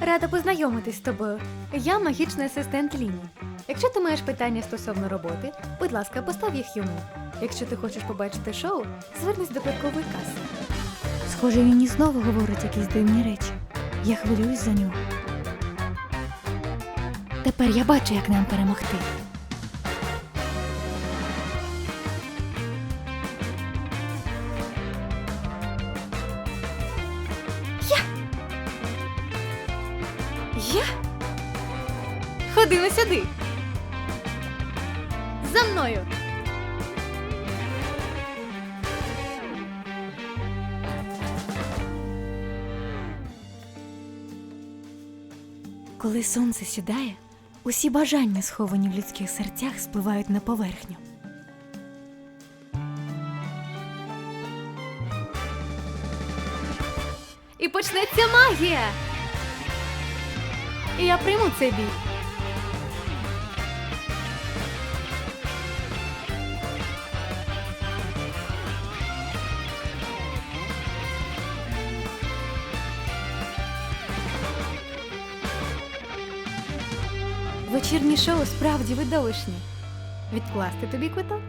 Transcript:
Рада познайомитись з тобою. Я магічний асистент Ліні. Якщо ти маєш питання стосовно роботи, будь ласка, постав їх йому. Якщо ти хочеш побачити шоу, звернись до квиткової каси. Схоже, Ліні знову говорить якісь дивні речі. Я хвилююсь за нього. Тепер я бачу, як нам перемогти. Я? Ходимо сюди. За мною. Коли сонце сідає, усі бажання, сховані в людських серцях, спливають на поверхню. І почнеться магія. І я прийму цей бій. Вечірнє шоу справді видовищне. Відкласти тобі квиток?